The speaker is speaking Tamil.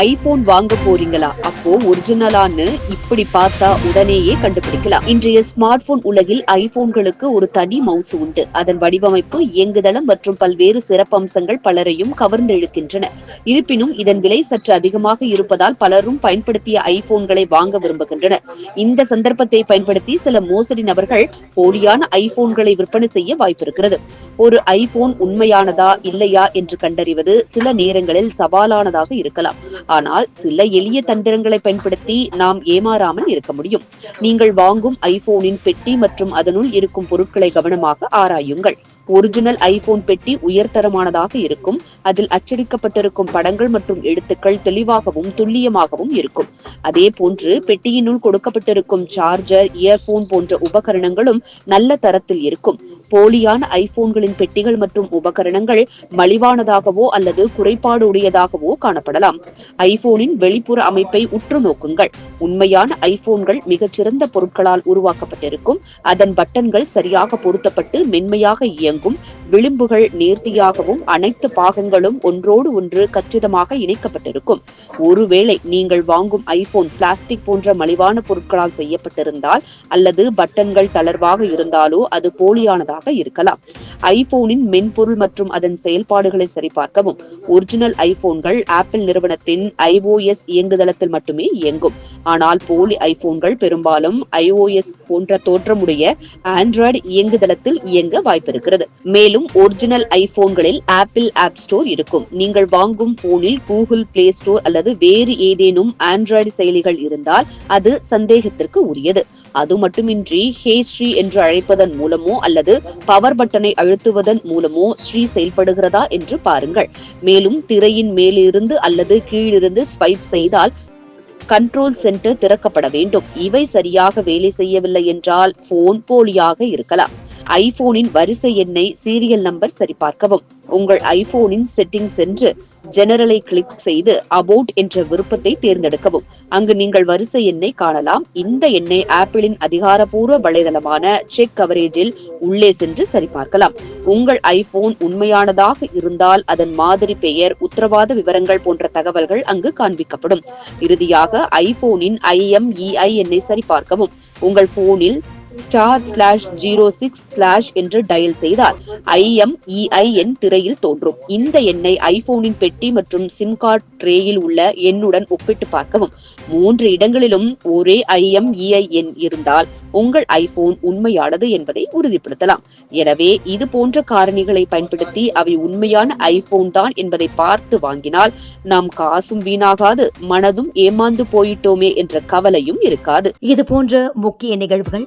ஐபோன் வாங்க போறீங்களா? அப்போ ஒரிஜினலான்னு இப்படி பார்த்தா உடனேயே கண்டுபிடிக்கலாம். இன்றைய ஸ்மார்ட் போன் உலகில் ஐபோன்களுக்கு ஒரு தனி மவுசு உண்டு. அதன் வடிவமைப்பு இயங்குதளம் மற்றும் பல்வேறு சிறப்பம்சங்கள் பலரையும் கவர்ந்தெழுக்கின்றன. இருப்பினும் இதன் விலை சற்று அதிகமாக இருப்பதால் பலரும் பயன்படுத்திய ஐபோன்களை வாங்க விரும்புகின்றனர். இந்த சந்தர்ப்பத்தை பயன்படுத்தி சில மோசடி நபர்கள் போலியான ஐபோன்களை விற்பனை செய்ய வாய்ப்பிருக்கிறது. ஒரு ஐபோன் உண்மையானதா இல்லையா என்று கண்டறிவது சில நேரங்களில் சவாலானதாக இருக்கலாம். ஆனால் சில எளிய தந்திரங்களை பயன்படுத்தி நாம் ஏமாறாமல் இருக்க முடியும். நீங்கள் வாங்கும் ஐபோனின் பெட்டி மற்றும் அதனுள் இருக்கும் பொருட்களை கவனமாக ஆராயுங்கள். ஒரிஜினல் ஐபோன் பெட்டி உயர்தரமானதாக இருக்கும். அதில் அச்சடிக்கப்பட்டிருக்கும் படங்கள் மற்றும் எழுத்துக்கள் தெளிவாகவும் துல்லியமாகவும் இருக்கும். அதே போன்று பெட்டியினுள் கொடுக்கப்பட்டிருக்கும் சார்ஜர் இயர்போன் போன்ற உபகரணங்களும் நல்ல தரத்தில் இருக்கும். போலியான ஐபோன்களின் பெட்டிகள் மற்றும் உபகரணங்கள் மலிவானதாகவோ அல்லது குறைபாடு உடையதாகவோ காணப்படலாம். ஐபோனின் வெளிப்புற அமைப்பை உற்று நோக்குங்கள். உண்மையான ஐபோன்கள் மிகச்சிறந்த பொருட்களால் உருவாக்கப்பட்டிருக்கும். அதன் பட்டன்கள் சரியாக பொருத்தப்பட்டு மென்மையாக இயங்கும். விளிம்புகள் நேர்த்தியாகவும் அனைத்து பாகங்களும் ஒன்றோடு ஒன்று கச்சிதமாக இணைக்கப்பட்டிருக்கும். ஒருவேளை நீங்கள் வாங்கும் ஐபோன் பிளாஸ்டிக் போன்ற மலிவான பொருட்களால் செய்யப்பட்டிருந்தால் அல்லது பட்டன்கள் தளர்வாக இருந்தாலோ அது போலியானதாக இருக்கலாம். ஐபோனின் மென்பொருள் மற்றும் அதன் செயல்பாடுகளை சரிபார்க்கவும். ஒரிஜினல் ஐபோன்கள் ஆப்பிள் நிறுவனத்தின் ஐஓஎஸ் இயங்குதளத்தில் மட்டுமே இயங்கும். ஆனால் போலி ஐபோன்கள் பெரும்பாலும் ஐஓஎஸ் போன்ற தோற்றமுடைய ஆண்ட்ராய்டு இயங்குதளத்தில் இயங்க வாய்ப்பிருக்கிறது. மேலும் ஒரிஜினல் ஐபோன்களில் ஆப்பிள் ஆப் ஸ்டோர் இருக்கும். நீங்கள் வாங்கும் போனில் கூகுள் பிளே ஸ்டோர் அல்லது வேறு ஏதேனும் ஆண்ட்ராய்டு செயலிகள் இருந்தால் அது சந்தேகத்திற்கு உரியது. அது மட்டுமின்றி ஹே ஸ்ரீ என்று அழைப்பதன் மூலமோ அல்லது பவர் பட்டனை அழுத்துவதன் மூலமோ ஸ்ரீ செயல்படுகிறதா என்று பாருங்கள். மேலும் திரையின் மேலிருந்து அல்லது கீழிருந்து ஸ்வைப் செய்தால் கண்ட்ரோல் சென்டர் திறக்கப்பட வேண்டும். இவை சரியாக வேலை செய்யவில்லை என்றால் போன் போலியாக இருக்கலாம். ஐபோனின் வரிசை எண்ணை சீரியல் நம்பர் சரிபார்க்கவும். உங்கள் ஐபோனின் செட்டிங் சென்று ஜெனரலை கிளிக் செய்து அபவுட் என்ற விருப்பத்தை தேர்ந்தெடுக்கவும். அங்கு நீங்கள் வரிசை எண்ணை காணலாம். இந்த எண்ணை ஆப்பிளின் அதிகாரப்பூர்வ வலைதளமான செக் கவரேஜில் உள்ளே சென்று சரிபார்க்கலாம். உங்கள் ஐபோன் உண்மையானதாக இருந்தால் அதன் மாதிரி பெயர் உத்தரவாத விவரங்கள் போன்ற தகவல்கள் அங்கு காண்பிக்கப்படும். இறுதியாக ஐபோனின் ஐஎம்இஐ எண்ணை சரிபார்க்கவும். உங்கள் போனில் star slash zero six slash என்று டயல் செய்தால் ஐஎம்இஐஎன் திரையில் தோன்றும். இந்த எண்ணை ஐபோனின் பெட்டி மற்றும் சிம் கார்டு ட்ரேயில் உள்ள எண்ணுடன் ஒப்பிட்டு பார்க்கவும். மூன்று இடங்களிலும் ஒரே ஐஎம்இஐஎன் இருந்தால் உங்கள் ஐபோன் உண்மையானது என்பதை உறுதிப்படுத்தலாம். எனவே இது போன்ற காரணிகளை பயன்படுத்தி அவை உண்மையான ஐபோன் தான் என்பதை பார்த்து வாங்கினால் நாம் காசும் வீணாகாது மனதும் ஏமாந்து போயிட்டோமே என்ற கவலையும் இருக்காது. இது போன்ற முக்கிய நிகழ்வுகள்